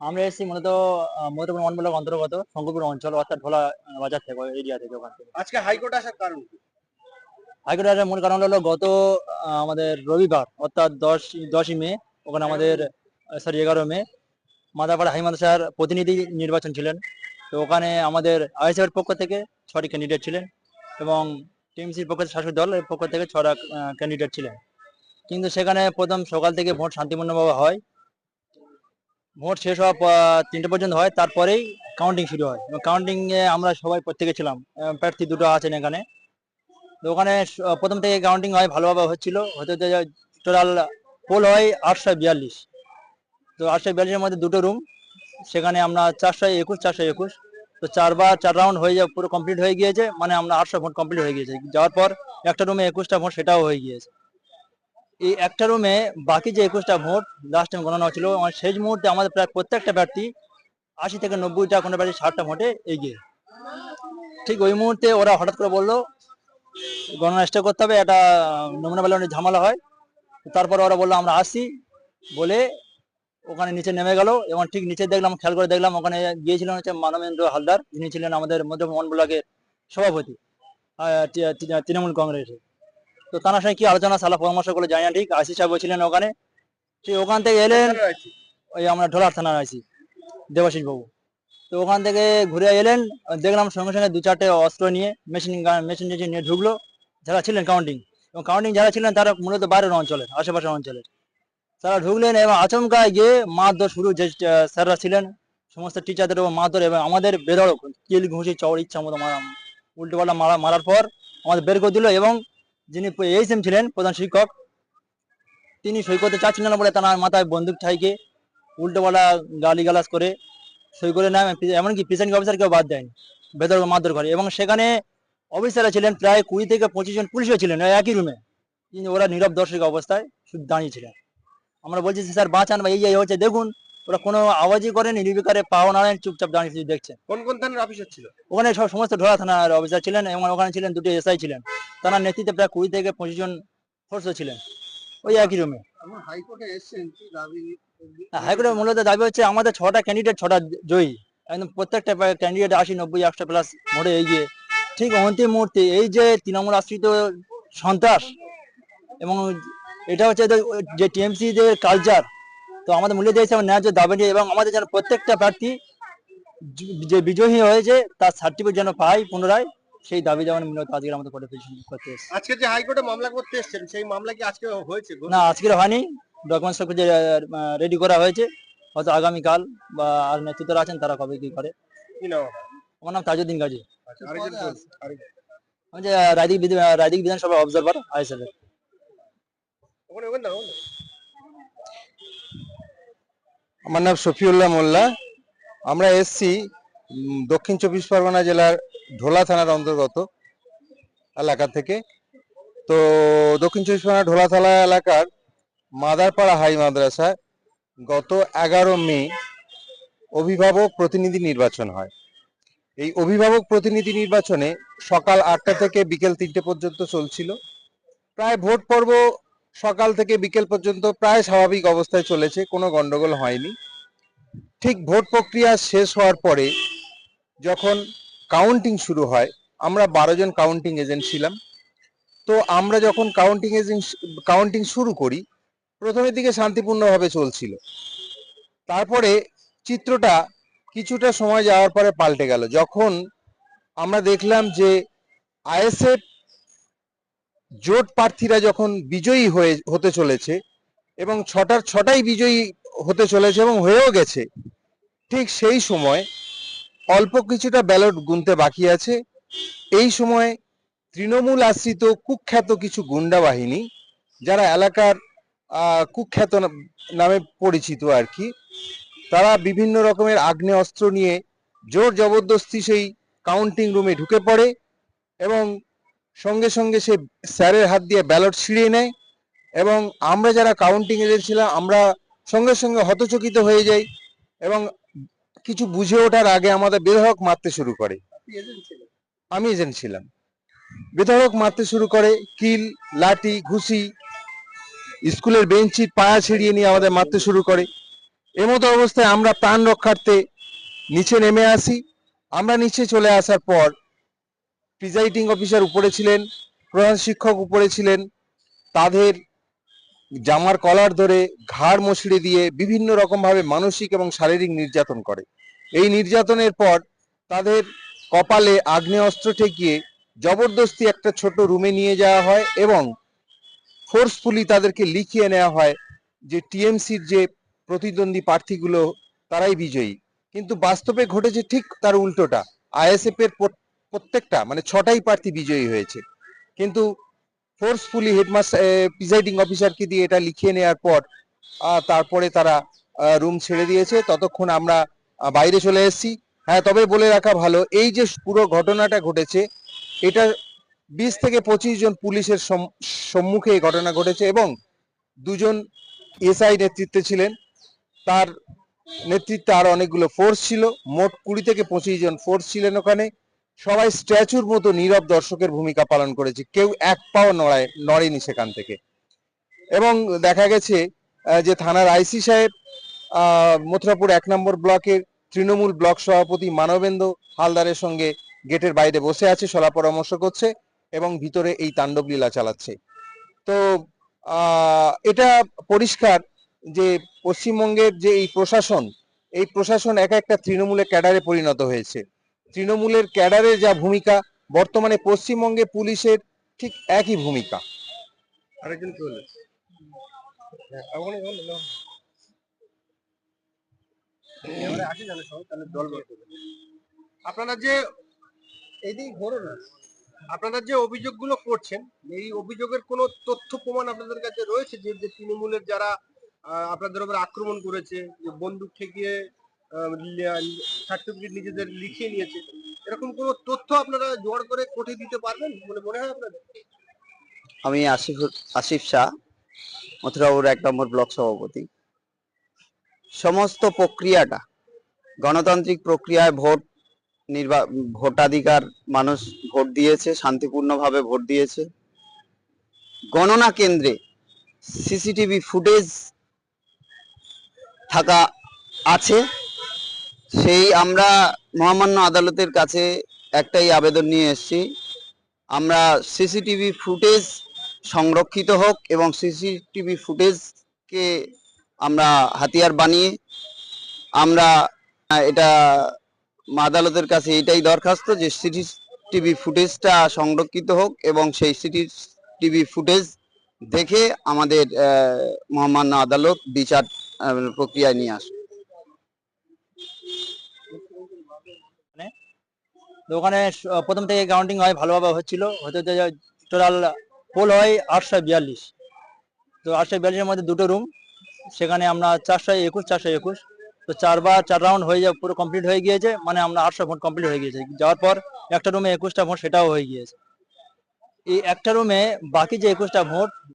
আমরা এসেছি মূলত মধুপুর মন ব্লক অন্তর্গত শঙ্করপুর অঞ্চল অর্থাৎ ঢোলা আহ, বাজার থেকে এরিয়া থেকে ওখান থেকে। আজকে হাইকোর্ট আসার কারণ কি? হাইকোর্টের মূল কারণ হলো গত আমাদের রবিবার অর্থাৎ দশ দশই মে ওখানে আমাদের সরি এগারো মে মাদাপাড়া হাই মাদ্রাসার প্রতিনিধি নির্বাচন ছিলেন। তো ওখানে আমাদের আইএসএফের পক্ষ থেকে ছটি ক্যান্ডিডেট ছিলেন এবং টিএমসির পক্ষ শাসক দলের পক্ষ থেকে ছটা ক্যান্ডিডেট ছিলেন। কিন্তু সেখানে প্রথম সকাল থেকে ভোট শান্তিপূর্ণভাবে হয়। ভোট শেষ হওয়া তিনটে পর্যন্ত হয়, তারপরেই কাউন্টিং শুরু হয়। কাউন্টিং এ আমরা সবাই প্রত্যেকে ছিলাম। প্রার্থী দুটো আছেন এখানে। তো ওখানে প্রথম থেকে কাউন্টিং হয়, ভালোভাবে হচ্ছিল। হতে হতে টোটাল পোল হয় আটশো বিয়াল্লিশ। তো আটশো বিয়াল্লিশের মধ্যে দুটো রুম সেখানে আমরা চারশো একুশ চারশো একুশ। তো চারবার, চার রাউন্ড হয়ে যায়, পুরো কমপ্লিট হয়ে গিয়েছে। মানে আমরা আটশো ভোট কমপ্লিট হয়ে গিয়েছে। যাওয়ার পর একটা রুমে একুশটা ভোট, সেটাও হয়ে গিয়েছে। এই একটা রুমে বাকি যে একুশটা ভোট লাস্ট টাইম গণনা হচ্ছিল শেষ মুহূর্তে আমাদের প্রায় প্রত্যেকটা প্রার্থী আশি থেকে নব্বইটা কোনো প্রার্থী ষাটটা ভোটে এগিয়ে। ঠিক ওই মুহূর্তে ওরা হঠাৎ করে বলল, গণনা স্টে করতে হবে, একটা নমুনা বেলা অনেক ঝামেলা হয়। তারপর ওরা বলল, আমরা আসি বলে ওখানে নিচে নেমে গেল এবং ঠিক নিচে দেখলাম, খেয়াল করে দেখলাম, ওখানে গিয়েছিলেন হচ্ছে মানবেন্দ্র হালদার, যিনি ছিলেন আমাদের মধ্যমোহন ব্লকের সভাপতি তৃণমূল কংগ্রেসে তো তার সঙ্গে কি আলোচনা, সালা পরামর্শ করে জানি না, ঠিক? আশিস সাহেব ছিলেন ওখানে। ঠিক ওখান থেকে এলেন, ওই আমরা ঢোলার থানায় আছি দেবাশিস বাবু। তো ওখান থেকে ঘুরে এলেন, দেখলাম সঙ্গে সঙ্গে দু চারটে অস্ত্র নিয়ে মেশিন মেশিন টেশিন নিয়ে ঢুকলো। যারা ছিলেন কাউন্টিং এবং কাউন্টিং যারা ছিলেন তারা মূলত বাইরের অঞ্চলের, আশেপাশের অঞ্চলের। তারা ঢুকলেন এবং আচমকায় গিয়ে মারধর শুরু যে স্যাররা ছিলেন, সমস্ত টিচারদের উপর মারধর এবং আমাদের বেধড়ক কিল ঘুষি, চড়, ইচ্ছা মতো মারা উল্টো পাল্টা মারা, মারার পর আমাদের বের করে দিল এবং যিনি এইচএম ছিলেন প্রধান শিক্ষক তিনি সই করতে চাচ্ছিলেন না বলে তার মাথায় বন্দুক ঠাইকে উল্টো পাল্টা গালি গালাজ করে সই করে নেয়। এমনকি প্রিসাইডিং অফিসার কেউ বাদ দেয়নি বেদর মারধর করে এবং সেখানে অফিসাররা ছিলেন প্রায় কুড়ি থেকে পঁচিশ জন পুলিশও ছিলেন একই রুমে কিন্তু ওরা নীরব দর্শক অবস্থায় শুধু দাঁড়িয়ে ছিলেন। আমরা বলছি স্যার বাঁচান বা এই যে হচ্ছে দেখুন। ওরা কোনো আওয়াজই করেনি নির্বিকারে পাও নাড়েন চুপচাপ দাঁড়িয়ে দেখছেন। কোন কোন থানার অফিসার ছিল? ওখানে সব সমস্ত ঢোলা থানার অফিসার ছিলেন এবং ওখানে ছিলেন দুটো এসআই ছিলেন। তার নেতৃত্বে প্রায় কুড়ি থেকে পঁচিশ জন ফোর্সও ছিলেন। ওই একই রুমে হাইকোর্টে হাইকোর্টের মূলত দাবি হচ্ছে আমাদের ছটা ক্যান্ডিডেট ছটা জয়ী। একদম প্রত্যেকটা ক্যান্ডিডেট আশি নব্বই একশো প্লাস মোড়ে এগিয়ে ঠিক অন্তিম মুহূর্তে এই যে তৃণমূল আশ্রিত সন্ত্রাস এবং এটা হচ্ছে যে টিএমসি যে কালচার তো আমাদের মূল্য দিয়েছে আমার ন্যায্য দাবি নিয়ে এবং আমাদের যেন প্রত্যেকটা প্রার্থী যে- যে বিজয়ী হয়েছে তার সার্টিফিকেট যেন পাই পুনরায় সেই দাবি যেমন মূলত আজকে আমাদের কোর্টে পেশ করতে এসেছে। আজকে যে হাইকোর্টে মামলা করতে এসেছেন সেই মামলা কি আজকে হয়েছে গো? না আজকের হয়নি। ডকুমেন্টস সব কিছু রেডি করা হয়েছে হয়তো আগামীকাল বা আর নেতৃত্বরা আছেন তারা কবে কি করে। কি আমার নাম তাজউদ্দিন গাজী। আচ্ছা, আরেকজন কে আরেকজন। আমি যে রায়দিক বিধি- রায়দিক বিধানসভা অবজারভার ওখানে ওখানে না। আমার নাম শফিউল্লাহ মোল্লা। আমরা এসছি উম, দক্ষিণ চব্বিশ পরগনা জেলার ঢোলা থানার অন্তর্গত এলাকা থেকে। তো দক্ষিণ চব্বিশ পরগনা ঢোলা থানা এলাকার মাদারপাড়া হাই মাদ্রাসায় গত এগারো মে অভিভাবক প্রতিনিধি নির্বাচন হয়। এই অভিভাবক প্রতিনিধি নির্বাচনে সকাল আটটা থেকে বিকেল তিনটে পর্যন্ত চলছিল। প্রায় ভোট পর্ব সকাল থেকে বিকেল পর্যন্ত প্রায় স্বাভাবিক অবস্থায় চলেছে, কোনো গন্ডগোল হয়নি। ঠিক ভোট প্রক্রিয়া শেষ হওয়ার পরে যখন কাউন্টিং শুরু হয়। আমরা বারো জন কাউন্টিং এজেন্ট ছিলাম। তো আমরা যখন কাউন্টিং এজেন্ট কাউন্টিং শুরু করি, প্রথমের দিকে শান্তিপূর্ণভাবে চলছিল। তারপরে চিত্রটা কিছুটা সময় যাওয়ার পরে পাল্টে গেল। যখন আমরা দেখলাম যে আইএসএফ জোট প্রার্থীরা যখন বিজয়ী হয়ে, হতে চলেছে এবং ছটার, ছটাই বিজয়ী হতে চলেছে এবং হয়েও গেছে, ঠিক সেই সময় অল্প কিছুটা ব্যালট গুনতে বাকি আছে। এই সময় তৃণমূল আশ্রিত কুখ্যাত কিছু গুন্ডা বাহিনী, যারা এলাকার কুখ্যাত নামে পরিচিত আর কি, তারা বিভিন্ন রকমের আগ্নেয় অস্ত্র নিয়ে জোর জবরদস্তি সেই কাউন্টিং রুমে ঢুকে পড়ে এবং সঙ্গে সঙ্গে সে স্যারের হাত দিয়ে ব্যালট ছিঁড়িয়ে নেয় এবং আমরা যারা কাউন্টিং এজেন্ট ছিলাম, আমরা সঙ্গে সঙ্গে হতচকিত হয়ে যাই এবং কিছু বুঝে ওঠার আগে আমাদের বেধড়ক মারতে শুরু করে। আমি এজেন্ট ছিলাম। বেধড়ক মারতে শুরু করে কিল লাঠি ঘুষি স্কুলের বেঞ্চি পায়া ছিঁড়িয়ে নিয়ে আমাদের মারতে শুরু করে। এমতো অবস্থায় আমরা প্রাণ রক্ষার্থে নিচে নেমে আসি। আমরা নিচে চলে আসার পর প্রিজাইডিং অফিসার উপরে ছিলেন প্রধান শিক্ষক উপরে ছিলেন তাদের জামার কলার ধরে ঘাড় মশড়ে দিয়ে বিভিন্ন রকম ভাবে মানসিক এবং শারীরিক নির্যাতন করে। এই নির্যাতনের পর তাদের কপালে আগ্নেয়াস্ত্র ঠেকিয়ে জবরদস্তি একটা ছোট রুমে নিয়ে যাওয়া হয় এবং ফোর্সফুলি তাদেরকে লিখিয়ে নেওয়া হয় যে টিএমসির যে প্রতিদ্বন্দ্বী প্রার্থীগুলো, তারাই বিজয়ী। কিন্তু বাস্তবে ঘটেছে ঠিক তার উল্টোটা। আইএসএফ এর প্রত্যেকটা মানে ছটাই প্রার্থী বিজয়ী হয়েছে। কিন্তু ফোর্সফুলি হেডমাস্টার প্রিজাইডিং অফিসারকে দিয়ে এটা লিখিয়ে নেওয়ার পর তারপরে তারা রুম ছেড়ে দিয়েছে। ততক্ষণ আমরা বাইরে চলে এসেছি। হ্যাঁ তবে বলে রাখা ভালো, এই যে পুরো ঘটনাটা ঘটেছে, এটা বিশ থেকে পঁচিশ জন পুলিশের সম- সম্মুখে এই ঘটনা ঘটেছে এবং দুজন এসআই নেতৃত্বে ছিলেন। তার নেতৃত্বে আরও অনেকগুলো ফোর্স ছিল। মোট কুড়ি থেকে পঁচিশ জন ফোর্স ছিলেন ওখানে। সবাই স্ট্যাচুর মতো নীরব দর্শকের ভূমিকা পালন করেছে। কেউ এক পাও নড়ায়, নড়েনি সেখান থেকে। এবং দেখা গেছে যে থানার আইসি সাহেব মথুরাপুর এক নম্বর ব্লকের তৃণমূল ব্লক সভাপতি মানবেন্দ্র হালদারের সঙ্গে গেটের বাইরে বসে আছে, সলা পরামর্শ করছে এবং ভিতরে এই তাণ্ডব লীলা চালাচ্ছে। তো এটা পরিষ্কার যে পশ্চিমবঙ্গের যে এই প্রশাসন এই প্রশাসন এক একটা তৃণমূলের ক্যাডারে পরিণত হয়েছে। তৃণমূলের ক্যাডারের যা ভূমিকা, বর্তমানে পশ্চিমবঙ্গে পুলিশের ঠিক একই ভূমিকা। আরেকজন কি হলো হ্যাঁ। আপনারা যে আপনারা যে অভিযোগগুলো করছেন, এই অভিযোগের কোনো তথ্য প্রমাণ আপনাদের কাছে রয়েছে যে তৃণমূলের যারা আপনাদের উপর আক্রমণ করেছে বন্দুক ঠেকিয়ে সার্টিফিকেট নিজেদের লিখিয়ে নিয়েছে। এরকম কোনো তথ্য আপনারা জোগাড় করে কোর্টে দিতে পারবেন? বলে মনে হয় আপনাদের? আমি আসিফ আসিফ শাহ, মথুরাপুর এক নম্বর ব্লক সভাপতি। সমস্ত প্রক্রিয়াটা, গণতান্ত্রিক প্রক্রিয়ায় ভোট নির্বা, ভোটাধিকার মানুষ ভোট দিয়েছে, শান্তিপূর্ণভাবে ভোট দিয়েছে। গণনা কেন্দ্রে সিসিটিভি ফুটেজ থাকা আছে। সেই আমরা মহামান্য আদালতের কাছে একটাই আবেদন নিয়ে এসেছি। আমরা সিসিটিভি ফুটেজ সংরক্ষিত হোক এবং সিসিটিভি ফুটেজকে আমরা হাতিয়ার বানিয়ে আমরা এটা আদালতের কাছে এটাই দরখাস্ত যে সিসিটিভি ফুটেজটা সংরক্ষিত হোক এবং সেই সিসিটিভি ফুটেজ দেখে আমাদের মহামান্য আদালত বিচার প্রক্রিয়ায় নিয়ে আসে তো ওখানে প্রথম থেকে কাউন্টিং হয়, ভালোভাবে হচ্ছিল। হতে হতে টোটাল পোল হয় আটশো বিয়াল্লিশ। তো আটশো বিয়াল্লিশের মধ্যে দুটো রুম সেখানে আমরা চারশো একুশ চারশো একুশ। তো চারবার, চার রাউন্ড হয়ে যাওয়া পুরো কমপ্লিট হয়ে গিয়েছে। মানে আমরা আটশো ভোট কমপ্লিট হয়ে গিয়েছে। যাওয়ার পর একটা রুমে একুশটা ভোট সেটাও হয়ে গিয়েছে। এই একটা রুমে বাকি যে একুশটা ভোট